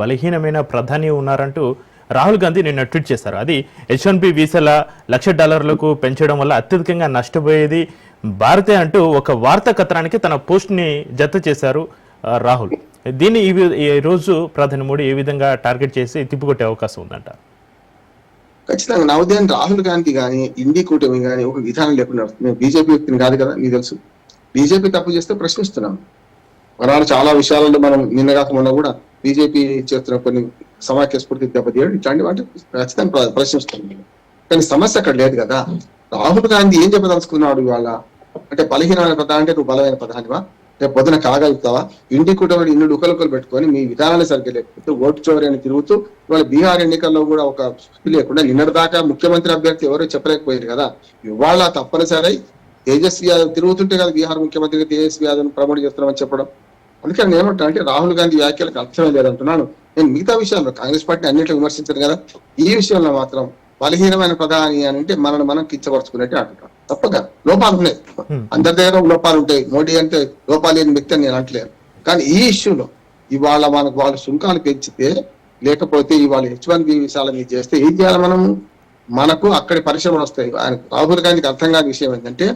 బలహీనమైన ప్రధాని ఉన్నారంటూ రాహుల్ గాంధీ నిన్న ట్వీట్ చేశారు. అది హెచ్ వన్ బి వీసాల లక్ష డాలర్లకు పెంచడం వల్ల అత్యధికంగా నష్టపోయేది భారతే అంటూ ఒక వార్తా కథనానికి తన పోస్ట్ని జత చేశారు రాహుల్. దీన్ని ఈ ఈ రోజు ప్రధాని మోడీ ఏ విధంగా టార్గెట్ చేసి తిప్పికొట్టే అవకాశం ఉందంట? ఖచ్చితంగా. నా ఉదయం రాహుల్ గాంధీ కానీ ఇండి కూటమి కానీ ఒక విధానం లేకుండా నేను బీజేపీ వ్యక్తిని కాదు కదా మీకు తెలుసు. బీజేపీ తప్పు చేస్తే ప్రశ్నిస్తున్నాం. మనాడు చాలా విషయాలలో మనం నిన్న కాకుండా కూడా బీజేపీ చేస్తున్న కొన్ని సమాఖ్య స్ఫూర్తి దెబ్బతీయడం ఇట్లాంటి వాటి ఖచ్చితంగా ప్ర- కానీ సమస్య అక్కడ లేదు కదా. రాహుల్ గాంధీ ఏం చెప్పదలుచుకున్నాడు ఇవాళ? అంటే బలహీనమైన ప్రధాని అంటే నువ్వు బలమైన ప్రధానివా? రేపు పొద్దున కాగలుగుతావా ఇంటి కుటుంబం ఇన్ని లుకలుకలు పెట్టుకొని మీ విధానాలు సరిగ్గా లేకపోతే ఓటు చోరీ అని తిరుగుతూ ఇవాళ బీహార్ ఎన్నికల్లో కూడా ఒక స్థితి లేకుండా నిన్నటి దాకా ముఖ్యమంత్రి అభ్యర్థి ఎవరు చెప్పలేకపోయారు కదా. ఇవాళ తప్పనిసరి తేజస్వి యాదవ్ తిరుగుతుంటే కదా బీహార్ ముఖ్యమంత్రిగా తేజస్వి యాదవ్ ప్రమోట్ చేస్తున్నామని చెప్పడం. అందుకని నేను అంటే రాహుల్ గాంధీ వ్యాఖ్యలకు అర్థమే లేదంటున్నాను. నేను మిగతా విషయాల్లో కాంగ్రెస్ పార్టీ అన్నింటిలో విమర్శించాను కదా. ఈ విషయంలో మాత్రం బలహీనమైన ప్రధాని అని అంటే మనల్ని మనం కిచ్చపరుచుకున్నట్టే అంటున్నాను. తప్పగా లోపాలు ఉన్నాయి. అందరి దగ్గర లోపాలు ఉంటాయి. మోడీ అంటే లోపాలు లేని వ్యక్తి అని నేను అంటలేను. కానీ ఈ ఇష్యూలో ఇవాళ మనకు వాళ్ళు సుంకాలు పెంచితే లేకపోతే ఇవాళ హెచ్ వన్ బి విషయాల మీద చేస్తే ఏం చేయాలి మనం మనకు అక్కడి పరిశ్రమలు వస్తాయి. ఆయన రాహుల్ గాంధీకి అర్థం కాని విషయం ఏంటంటే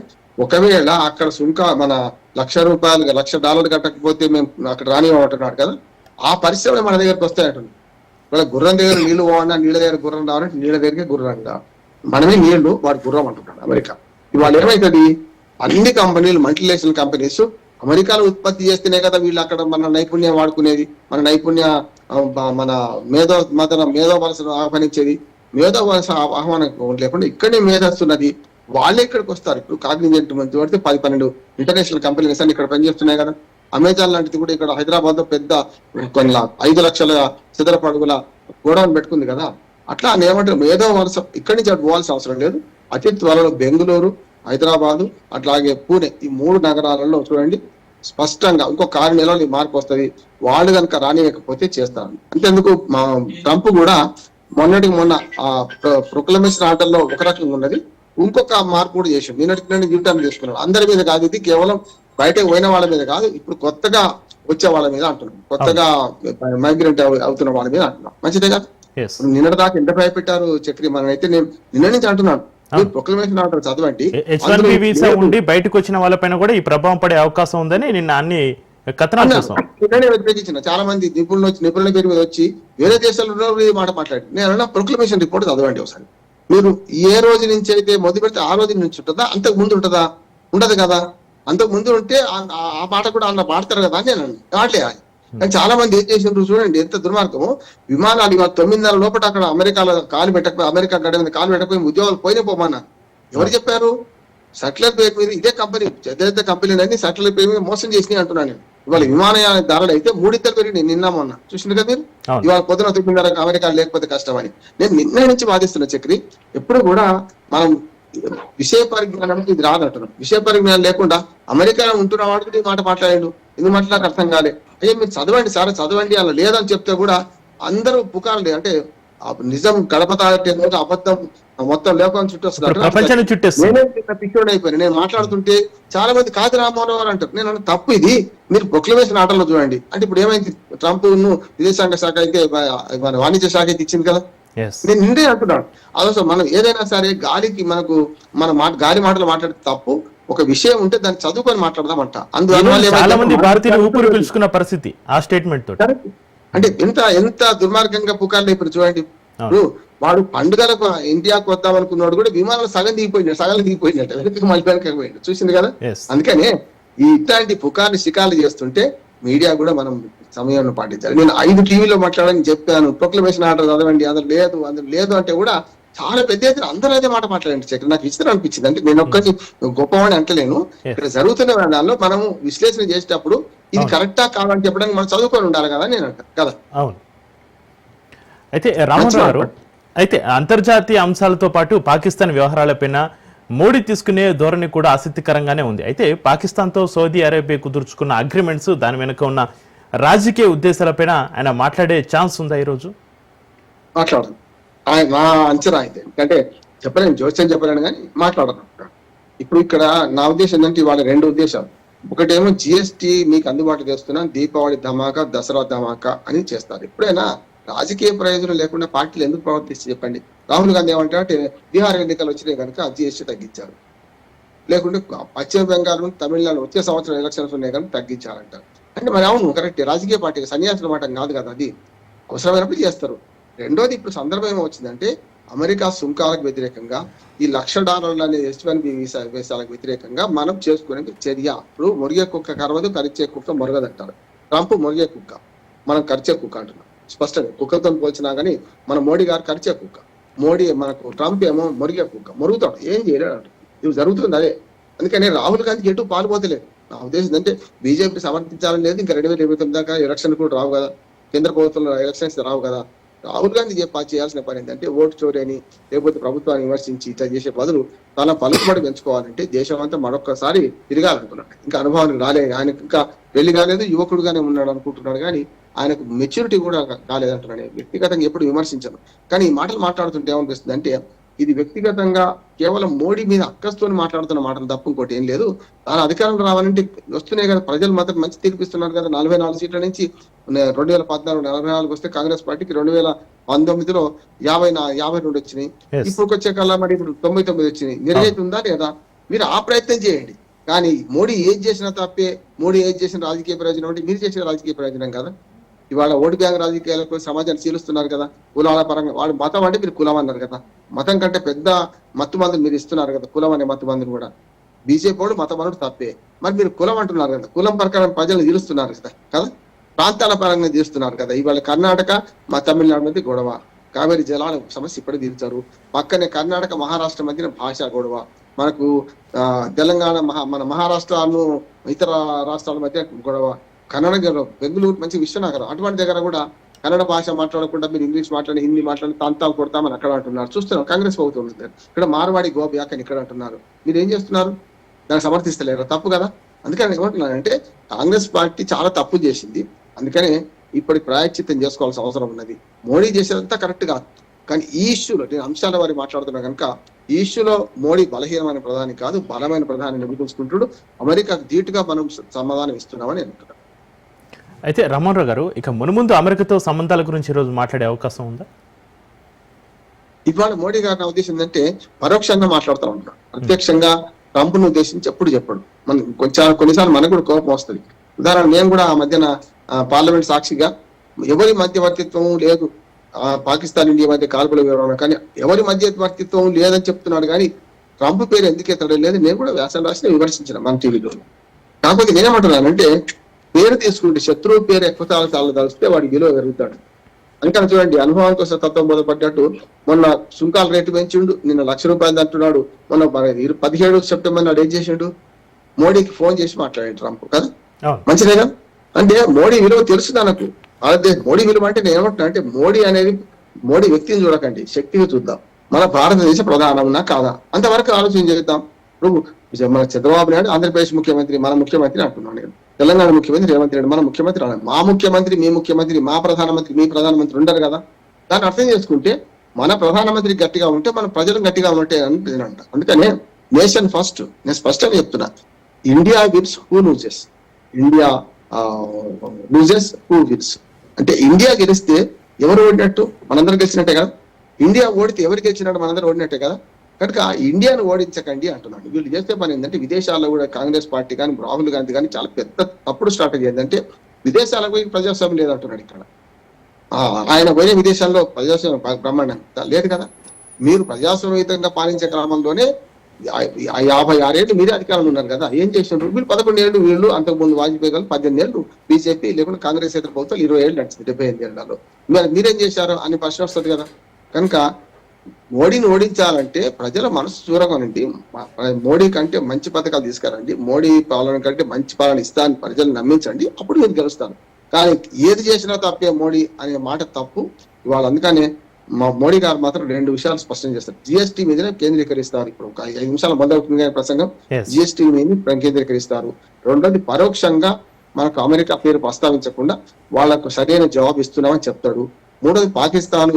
ఒకవేళ అక్కడ సుంక మన లక్ష రూపాయలు లక్ష డాలర్లు కట్టకపోతే మేము అక్కడ రానివ్వమంటున్నాడు కదా ఆ పరిశ్రమలు మన దగ్గరకు వస్తాయంటున్నాడు. ఇవాళ గుర్రం దగ్గర నీళ్ళు పోవాలన్నా నీళ్ళ దగ్గర గుర్రం రావాలంటే నీళ్ళ దగ్గరికి గుర్రం రావాలి మనమే నీళ్ళు వాడు గుర్రం అంటున్నాడు అమెరికా. ఇవాళ ఏమైతుంది? అన్ని కంపెనీలు మల్టీనేషనల్ కంపెనీస్ అమెరికాలో ఉత్పత్తి చేస్తేనే కదా వీళ్ళు అక్కడ మన నైపుణ్యం వాడుకునేది మన నైపుణ్య మన మేధో మన మేధో వలసను ఆహ్వానించేది. మేధో వలస ఆహ్వానం లేకుండా ఇక్కడనే మేధస్తున్నది వాళ్ళే ఇక్కడికి వస్తారు. ఇప్పుడు కాగ్నిజెంట్ మంచి పడితే పది పన్నెండు ఇంటర్నేషనల్ కంపెనీస్ అన్ని ఇక్కడ పనిచేస్తున్నాయి కదా. అమెజాన్ లాంటిది కూడా ఇక్కడ హైదరాబాద్లో పెద్ద కొన్ని ఐదు లక్షల చదరపు పడుగుల గోడౌన్ పెట్టుకుంది కదా. అట్లా ఆయన ఏమంటారు? మేధో వలస ఇక్కడి నుంచి అటు పోవాల్సిన అవసరం లేదు. అతి త్వరలో బెంగళూరు హైదరాబాదు అట్లాగే పూణే ఈ మూడు నగరాలలో చూడండి స్పష్టంగా ఇంకో ఆరు నెలలు ఈ మార్పు వస్తుంది. వాళ్ళు కనుక రానియకపోతే చేస్తారు. అంతేందుకు మా ట్రంప్ కూడా మొన్నటికి మొన్న ఆ ప్రొక్లమేషన్ ఆర్డర్లో ఒక రకంగా ఉన్నది. ఇంకొక మార్పు కూడా చేసిండు. నిన్నటికి నేను యూటర్న్ చేసుకున్నాడు. అందరి మీద కాదు ఇది కేవలం బయటకు పోయిన వాళ్ళ మీద కాదు ఇప్పుడు కొత్తగా వచ్చే వాళ్ళ మీద అంటున్నాం కొత్తగా మైగ్రెంట్ అవుతున్న వాళ్ళ మీద అంటున్నాం మంచిదే కదా? నిన్నటి దాకా ఎంత భయపెట్టారు చక్రి? మనం అయితే నేను నిన్న నుంచి అంటున్నాను ప్రొక్లమేషన్ ఆర్డర్ చదవండి. ఉండి బయటకు వచ్చిన వాళ్ళపైన కూడా ఈ ప్రభావం పడే అవకాశం ఉందని నిన్న అన్ని చూసాం. వ్యతిరేకించిన చాలా మంది నిపుణులు వచ్చి నిపుణుల పేరు మీద వచ్చి వేరే దేశాల్లో మాట మాట్లాడి నేను ప్రొక్లమేషన్ రిపోర్ట్ చదవండి ఒకసారి. మీరు ఏ రోజు నుంచి అయితే మొదలు పెడితే ఆ రోజు నుంచి ఉంటుందా? అంతకు ముందు ఉంటుందా? ఉండదు కదా. అంతకు ముందు ఉంటే ఆ- మాట కూడా అన్న పాడతారు కదా అని నేను అది. కానీ చాలా మంది ఏం చేసిండ్రు చూడండి ఎంత దుర్మార్గము. విమానాలు ఇవాళ తొమ్మిదిన్నర లోపల అక్కడ అమెరికాలో కాలు పెట్టకపోయి అమెరికా గడ్డ మీద కాలు పెట్టకపోయి ఉద్యోగాలు పోయినా పోమన్నా. ఎవరు చెప్పారు? సట్లర్ పేరు మీద ఇదే కంపెనీ పెద్ద కంపెనీలు అన్ని సట్లర్ పేరు మీద మోసం చేసినాయి అంటున్నాను నేను. ఇవాళ విమానయాన ధరలు అయితే మూడిద్దరు పెరిగినాయి నిన్న మొన్న. చూసింది కదా మీరు. ఇవాళ పొద్దున తొమ్మిదిన్నర అమెరికా లేకపోతే కష్టమని. నేను నిన్న నుంచి వాదిస్తున్నా చక్రి. ఎప్పుడు కూడా మనం విషయ పరిజ్ఞానం ఇది రాదంటున్నాం విషయ పరిజ్ఞానం లేకుండా అమెరికాలో ఉంటున్న వాడికి ఈ మాట మాట్లాడాడు ఎందుకు మాట్లాడక అర్థం కాలే. అయ్యే మీరు చదవండి సార్ చదవండి అలా లేదని చెప్తే కూడా అందరూ పుకార్లు. అంటే నిజం గడప తాగే అబద్ధం మొత్తం లోకం చుట్టేస్తుంది. నేనే పిచ్చోడు అయిపోయాను నేను మాట్లాడుతుంటే చాలా మంది కాదు రామ్మోహన్ గారు అంటారు. నేను తప్పు ఇది. మీరు ప్రొక్లమేషన్ ఆటల్లో చూడండి. అంటే ఇప్పుడు ఏమైంది? ట్రంప్ను విదేశాంగ శాఖ అయితే మన వాణిజ్య శాఖ అయితే ఇచ్చింది కదా? నేను నిండే అంటున్నాను అదొక మనం ఏదైనా సరే గాలికి మనకు మన మాట గాలి మాటలు మాట్లాడితే తప్పు. ఒక విషయం ఉంటే దాన్ని చదువుకొని మాట్లాడదామంట. అందువల్ల చాలా మంది భారతీయులు ఊపిరి పీల్చుకున్న పరిస్థితి ఆ స్టేట్మెంట్ తోటి. అంటే ఎంత ఎంత దుర్మార్గంగా పుకార్లు ఇప్పుడు చూడండి. ఇప్పుడు వాడు పండుగలకు ఇండియాకు వద్దాం అనుకున్నాడు కూడా విమానాలు సగం దిగిపోయినాడు సగం దిగిపోయినట్టు. వెనక్కి మళ్ళీ వెనక్కి పోయిండు. చూసింది కదా? అందుకనే ఈ ఇట్లాంటి పుకార్లు శికార్లు చేస్తుంటే మీడియా కూడా మనం సమయంలో పాటించాలి. నేను ఐదు టీవీలో మాట్లాడని చెప్పాను. ప్రొక్లమేషన్ ఆర్డర్ చదవండి అందులో లేదు అందులో లేదు అంటే కూడా చాలా పెద్ద ఎత్తున అందరూ అదే మాట మాట్లాడండి. చక్ర నాకు ఇష్టం అనిపించింది. అంటే నేను ఒక్కటి గొప్పవాడిని అంటలేను. ఇక్కడ జరుగుతున్న దానిలో మనము విశ్లేషణ చేసేటప్పుడు ఇది. కరెక్టా కాదని చెప్పడానికి మనం చదువుకొని ఉండాలి కదా నేను కదా? అవును. అయితే రామన్ గారు అయితే అంతర్జాతీయ అంశాలతో పాటు పాకిస్తాన్ వ్యవహారాలపైన మోడీ తీసుకునే ధోరణి కూడా ఆసక్తికరంగానే ఉంది. అయితే పాకిస్తాన్తో సౌదీ అరేబియా కుదుర్చుకున్న అగ్రిమెంట్స్ దాని వెనుక ఉన్న రాజకీయ ఉద్దేశాలపైన ఆయన మాట్లాడే ఛాన్స్ ఉందా ఈరోజు? మాట్లాడదు. ఆయన నా అంచనా అయితే. ఎందుకంటే చెప్పలేను జోస్యం చెప్పలేను కానీ మాట్లాడను ఇప్పుడు ఇక్కడ నా ఉద్దేశం ఏంటంటే ఇవాళ రెండు ఉద్దేశాలు. ఒకటేమో జిఎస్టి మీకు అందుబాటులో చేస్తున్నాం దీపావళి ధమాకా దసరా ధమాకా అని చేస్తారు. ఎప్పుడైనా రాజకీయ ప్రయోజనం లేకుండా పార్టీలు ఎందుకు ప్రవర్తిస్తే చెప్పండి? రాహుల్ గాంధీ ఏమంటారంటే బీహార్ ఎన్నికలు వచ్చినాయి కనుక జిఎస్టీ తగ్గించారు. లేకుంటే పశ్చిమ బెంగాల్ తమిళనాడు వచ్చే సంవత్సరం ఎలక్షన్స్ ఉన్నాయి కనుక తగ్గించాలంటారు. అంటే మరి అవును కరెక్ట్ రాజకీయ పార్టీ సన్యాసుల మాట కాదు కదా అది. అవసరమైనప్పుడు చేస్తారు. రెండోది ఇప్పుడు సందర్భం ఏమొచ్చిందంటే అమెరికా సుంకాలకు వ్యతిరేకంగా ఈ లక్ష డాలర్ల అనే ఎస్ వన్ బి వీసా వీసాలకు వ్యతిరేకంగా మనం చేసుకునే చర్య. ఇప్పుడు మురిగే కుక్క కరవదు కరిచే కుక్క మొరగదంటారు. ట్రంప్ మురిగే కుక్క. మనం కరిచే కుక్క అంటున్నాం. స్పష్టంగా కుక్కతో పోల్చినా కానీ మన మోడీ గారు కరిచే కుక్క. మోడీ మనకు ట్రంప్ ఏమో మురిగే కుక్క. మరుగుతాడు. ఏం చేయలేడు. ఇది జరుగుతుంది అదే. అందుకని రాహుల్ గాంధీ ఎటు పాల్పోతలేదు నా ఉద్దేశం అంటే బీజేపీ సమర్థించాలని లేదు. ఇంకా రెండు వేల ఇరవై తొమ్మిది దాకా ఎలక్షన్ కూడా రావు కదా. కేంద్ర ప్రభుత్వంలో ఎలక్షన్స్ రావు కదా. రాహుల్ గాంధీ చేయాల్సిన పని ఏంటంటే ఓటు చోరీ అని లేకపోతే ప్రభుత్వాన్ని విమర్శించి ఇట్లా చేసే బదులు తన పలుకుబడి పెంచుకోవాలంటే దేశం అంతా మరొకసారి తిరగాలనుకున్నాడు ఇంకా అనుభవానికి రాలేదు ఆయన ఇంకా పెళ్ళి కాలేదు యువకుడుగానే ఉన్నాడు అనుకుంటున్నాడు. కానీ ఆయనకు మెచ్యూరిటీ కూడా కాలేదంటున్నాడు. వ్యక్తిగతంగా ఎప్పుడు విమర్శించను. కానీ ఈ మాటలు మాట్లాడుతుంటే ఏమనిపిస్తుంది అంటే ఇది వ్యక్తిగతంగా కేవలం మోడీ మీద అక్కస్తోని మాట్లాడుతున్న మాటలు తప్ప ఇంకోటి ఏం లేదు. తాను అధికారంలో రావాలంటే వస్తున్నాయి కదా ప్రజలు మాత్రం మంచి తీర్పిస్తున్నారు కదా. నలభై నాలుగు సీట్ల నుంచి రెండు వేల పద్నాలుగు నలభై నాలుగు వస్తే కాంగ్రెస్ పార్టీకి రెండు వేల పంతొమ్మిదిలో యాభై యాభై రెండు వచ్చినాయి. ఇప్పుడు వచ్చే కల్లా మరి ఇప్పుడు తొంభై తొమ్మిది వచ్చినాయి. నిర్ణయితుందా లేదా? మీరు ఆ ప్రయత్నం చేయండి. కానీ మోడీ ఏది చేసినా తప్పే. మోడీ ఏది చేసిన రాజకీయ ప్రయోజనం అంటే మీరు చేసిన రాజకీయ ప్రయోజనం కదా. ఇవాళ ఓటు బ్యాంక్ రాజకీయాలకు సమాజాన్ని చీలుస్తున్నారు కదా. కులాల పరంగా వాడు మతం అంటే మీరు కులం అన్నారు కదా. మతం కంటే పెద్ద మత్తు మందులు మీరు ఇస్తున్నారు కదా కులం అనే మత్తు మందులు కూడా. బీజేపీ వాళ్ళు మతమనుడు తప్పే. మరి మీరు కులం అంటున్నారు కదా కులం ప్రకారం ప్రజలు తీరుస్తున్నారు కదా కదా? ప్రాంతాల పరంగా తీరుస్తున్నారు కదా ఇవాళ కర్ణాటక మా తమిళనాడు మధ్య గొడవ. కావేరీ జలాల సమస్య ఇప్పుడే తీర్చారు. పక్కనే కర్ణాటక మహారాష్ట్ర మధ్యన భాషా గొడవ. మనకు ఆ, తెలంగాణ మహా మన మహారాష్ట్రను ఇతర రాష్ట్రాల మధ్య గొడవ. కన్నడ గొడవ. బెంగళూరు మంచి విశ్వనగరం అటువంటి దగ్గర కూడా కన్నడ భాష మాట్లాడకుండా మీరు ఇంగ్లీష్ మాట్లాడి హిందీ మాట్లాడి తంతాలు కొడతామని అక్కడ అంటున్నారు. చూస్తున్నాం కాంగ్రెస్ ప్రభుత్వం ఇక్కడ మార్వాడి గోబ్యాక్ అని ఇక్కడ అంటున్నారు. మీరు ఏం చేస్తున్నారు? దాన్ని సమర్థిస్తలేరు? తప్పు కదా? అందుకని ఏమంటున్నానంటే కాంగ్రెస్ పార్టీ చాలా తప్పు చేసింది. అందుకనే ఇప్పటి ప్రాయశ్చిత్తం చేసుకోవాల్సిన అవసరం ఉన్నది. మోడీ చేసేదంతా కరెక్ట్ కాదు. కానీ ఈ ఇష్యూలో నేను అంశాల వారి మాట్లాడుతున్నా కనుక ఈ ఇష్యూలో మోడీ బలహీనమైన ప్రధాని కాదు బలమైన ప్రధాని నిలుపుకుంటున్నాడు అమెరికాకు ధీటుగా మనం సమాధానం ఇస్తున్నామని అంటున్నాను అయితే రామ్మోహన్ గారు ఇక మునుముందు అమెరికాతో సంబంధాల గురించి ఈరోజు మాట్లాడే అవకాశం ఉందా? ఇవాళ మోడీ గారి నా ఉద్దేశం ఏంటంటే పరోక్షంగా మాట్లాడుతూ ఉంటాడు. ప్రత్యక్షంగా ట్రంప్ను ఉద్దేశించి ఎప్పుడు చెప్పడు. మన కొంచెం కొన్నిసార్లు మనకు కూడా కోపం వస్తుంది. ఉదాహరణ నేను కూడా ఆ మధ్యన పార్లమెంట్ సాక్షిగా ఎవరి మధ్యవర్తిత్వం లేదు. ఆ, పాకిస్తాన్ ఇండియా మధ్య కాల్పుల వివరణ కానీ ఎవరి మధ్యవర్తిత్వం లేదని చెప్తున్నాడు కానీ ట్రంప్ పేరు ఎందుకు ఎత్తడం లేదు? నేను కూడా వ్యాసం రాసి విమర్శించిన మన టీవీలో. కాకపోతే నేనేమంటున్నానంటే పేరు తీసుకుంటే శత్రువు పేరు ఎక్కువ చాలా తలిస్తే వాడి విలువ పెరుగుతాడు అందుకని చూడండి అనుభవం కోసం తత్వం బోధపడ్డట్టు మొన్న సుంకాల రేటు పెంచిండు నిన్న లక్ష రూపాయలు అంటున్నాడు మొన్న పదిహేడు సెప్టెంబర్ నాడు ఏం చేసిండు? మోడీకి ఫోన్ చేసి మాట్లాడాడు ట్రంప్ కదా? అవును. మంచిదే కదా? అంటే మోడీ విలువ తెలుసు తనకు. మోడీ విలువ అంటే నేను ఏమంటున్నా అంటే మోడీ అనేది మోడీ వ్యక్తిని చూడకండి శక్తిని చూద్దాం. మన భారతదేశ ప్రధానమన్నా కాదా? అంతవరకు ఆలోచన చేద్దాం. ఇప్పుడు మన చంద్రబాబు నాయుడు ఆంధ్రప్రదేశ్ ముఖ్యమంత్రి మన ముఖ్యమంత్రి అంటున్నాను నేను. తెలంగాణ ముఖ్యమంత్రి రేవంత్ రెడ్డి మన ముఖ్యమంత్రి మా ముఖ్యమంత్రి మీ ముఖ్యమంత్రి మా ప్రధానమంత్రి మీ ప్రధానమంత్రి ఉండరు కదా? దాన్ని అర్థం చేసుకుంటే మన ప్రధానమంత్రి గట్టిగా ఉంటే మన ప్రజలు గట్టిగా ఉంటే అని నేను అంట. అందుకనే నేషన్ ఫస్ట్. నేను స్పష్టంగా చెప్తున్నా. India wins who loses? India loses who wins అంటే ఇండియా గెలిస్తే ఎవరు ఓడినట్టు? మనందరం గెలిచినట్టే కదా? ఇండియా ఓడితే ఎవరు గెలిచినట్టు? మనందరం ఓడినట్టే కదా? కనుక ఇండియాను ఓడించకండి అంటున్నాడు. వీళ్ళు చేసే పని ఏంటంటే విదేశాల్లో కూడా కాంగ్రెస్ పార్టీ కానీ రాహుల్ గాంధీ కానీ చాలా పెద్ద తప్పుడు స్ట్రాటజీ ఏంటంటే విదేశాలకు పోయి ప్రజాస్వామ్యం లేదంటున్నాడు ఇక్కడ. ఆయన పోయిన విదేశాల్లో ప్రజాస్వామ్యం బ్రహ్మాండం లేదు కదా. మీరు ప్రజాస్వామ్యయుతంగా పాలించే క్రమంలోనే యాభై ఆరేళ్ళు మీరే అధికారంలో ఉన్నారు కదా. ఏం చేసినారు? వీళ్ళు పదకొండు ఏళ్ళు వీళ్ళు అంతకుముందు వాజ్పేయి గారు పద్దెనిమిది ఏళ్ళు బీజేపీ లేకుండా కాంగ్రెస్ ఇతర ప్రభుత్వాలు ఇరవై ఏళ్ళు నడిచింది డెబ్బై ఎనిమిది ఏళ్ళలో. మరి మీరేం చేశారు? అని ప్రశ్న వస్తుంది కదా. కనుక మోడీని ఓడించాలంటే ప్రజల మనసు చూరగొనండి మోడీ కంటే మంచి పథకాలు తీసుకురండి. మోడీ పాలన కంటే మంచి పాలన ఇస్తా అని ప్రజలు నమ్మించండి. అప్పుడు మీరు గెలుస్తారు. కానీ ఏది చేసినా తప్పే మోడీ అనే మాట తప్పు. ఇవాళ అందుకనే మా మోడీ గారు మాత్రం రెండు విషయాలు స్పష్టం చేస్తారు. జిఎస్టీ మీదనే కేంద్రీకరిస్తారు. ఇప్పుడు ఒక ఐదు నిమిషాలు మొదలవుతుంది కానీ ప్రసంగం. జిఎస్టీ మీద కేంద్రీకరిస్తారు. రెండోది పరోక్షంగా మనకు అమెరికా పేరు ప్రస్తావించకుండా వాళ్ళకు సరైన జవాబు ఇస్తున్నామని చెప్తాడు. మూడోది పాకిస్తాన్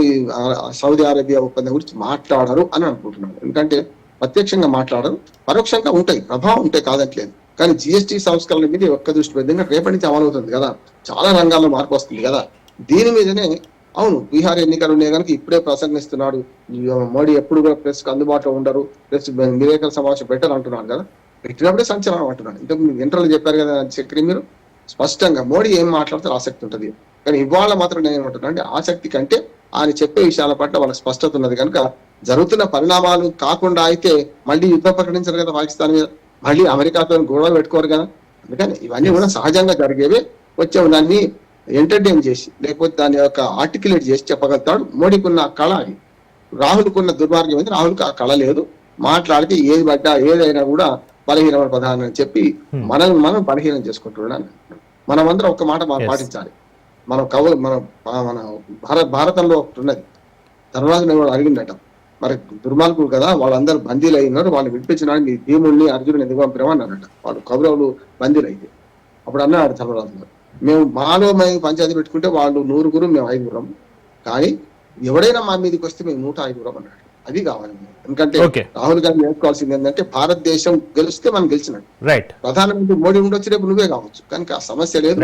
సౌదీ అరేబియా ఒప్పందం గురించి మాట్లాడరు అని అనుకుంటున్నాను. ఎందుకంటే ప్రత్యక్షంగా మాట్లాడరు పరోక్షంగా ఉంటాయి ప్రభావం ఉంటాయి కాదట్లేదు కానీ జిఎస్టీ సంస్కరణ మీద ఒక్క దృష్టి పెద్దగా రేపటి నుంచి అమలు అవుతుంది కదా. చాలా రంగాల్లో మార్పు వస్తుంది కదా. దీని మీదనే అవును బీహార్ ఎన్నికలు ఉన్నాయి కనుక ఇప్పుడే ప్రసంగిస్తున్నాడు. మోడీ ఎప్పుడు కూడా ప్రెస్ అందుబాటులో ఉండరు ప్రెస్ విలేకరుల సమావేశం పెట్టరు అంటున్నాడు కదా. పెట్టినప్పుడే సంచలనం అంటున్నాడు. ఇంతకు ఇంటర్లో చెప్పారు కదా చక్రి మీరు? స్పష్టంగా మోడీ ఏం మాట్లాడితే ఆసక్తి ఉంటుంది. కానీ ఇవాళ మాత్రం నేను ఏమంటున్నా అంటే ఆసక్తి కంటే ఆయన చెప్పే విషయాల పట్ల వాళ్ళకి స్పష్టత ఉన్నది. కనుక జరుగుతున్న పరిణామాలు కాకుండా అయితే మళ్ళీ యుద్ధం ప్రకటించరు కదా పాకిస్తాన్ మీద. మళ్ళీ అమెరికాతో గొడవ పెట్టుకోరు కదా. అందుకని ఇవన్నీ కూడా సహజంగా జరిగేవే. వచ్చే దాన్ని ఎంటర్టైన్ చేసి లేకపోతే దాని యొక్క ఆర్టికులేట్ చేసి చెప్పగలుగుతాడు. మోడీకి ఉన్న కళ అది. రాహుల్కి ఉన్న దుర్మార్గం అయితే రాహుల్కి ఆ కళ లేదు. మాట్లాడితే ఏది పడ్డా ఏదైనా కూడా బలహీనమైన ప్రధాని అని చెప్పి Hmm. మనల్ని మనం బలహీనం చేసుకుంటున్నాను మనమందరం ఒక మాట. పాటించాలి. మనం కవులు మన మన భారత భారతంలో ఒకటి ఉన్నది. ధర్మరాజు వాడు అడిగిందట మరి దుర్మార్గులు కదా వాళ్ళందరూ బందీలు అయినారు వాళ్ళు విడిపించడానికి మీ భీముడిని అర్జునుని ఎందుకు పంపిరమన్నారట వాళ్ళు కౌరవులు బందీలు అయితే అప్పుడు అన్నాడు ధర్మరాజు గారు మేము మాలో మేము పంచాయతీ పెట్టుకుంటే వాళ్ళు నూరుగురు మేము ఐదుగురం. కానీ ఎవడైనా మా మీదకి వస్తే మేము నూట ఐదుగురం అన్నాడు. అది కావాలి. ఎందుకంటే. రాహుల్ గాంధీ నేర్చుకోవాల్సింది ఏంటంటే భారతదేశం గెలిస్తే మనం గెలిచినట్టు. రైట్ ప్రధానమంత్రి మోడీ ఉండొచ్చు రేపు నువ్వే కావచ్చు. కనుక ఆ సమస్య లేదు.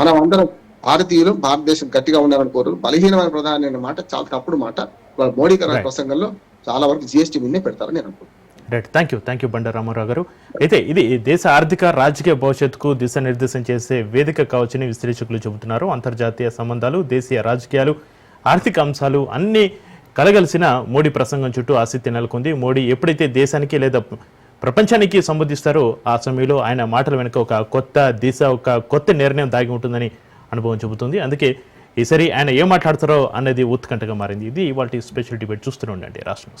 మనం అందరం భారతీయులు భారతదేశం గట్టిగా ఉండాలని కోరు బలహీనమైన ప్రధాని అనే మాట చాలా తప్పుడు మాట. వాళ్ళ మోడీ గారి. ప్రసంగంలో చాలా వరకు జిఎస్టీ మీదే పెడతారని నేను అనుకుంటున్నాను. Right thank you thank you Banda Ramarao garu. అయితే ఇది దేశ ఆర్థిక రాజకీయ భవిష్యత్తుకు దిశానిర్దేశం చేసే వేదిక కావచ్చని విశ్లేషకులు చెబుతున్నారు. అంతర్జాతీయ సంబంధాలు దేశీయ రాజకీయాలు ఆర్థిక అంశాలు అన్ని కలగలిసిన మోడీ ప్రసంగం చుట్టూ ఆసక్తి నెలకొంది. మోడీ ఎప్పుడైతే దేశానికి లేదా ప్రపంచానికి సంబోధిస్తారో ఆ సమయంలో ఆయన మాటల వెనుక ఒక కొత్త దిశ ఒక కొత్త నిర్ణయం దాగి ఉంటుందని అనుభవం చెబుతుంది. అందుకే ఈసారి ఆయన ఏం మాట్లాడతారో అనేది ఉత్కంఠగా మారింది. ఇది ఇవాళ స్పెషల్ డిబేట్ చూస్తూనే ఉండండి. రాష్ట్రం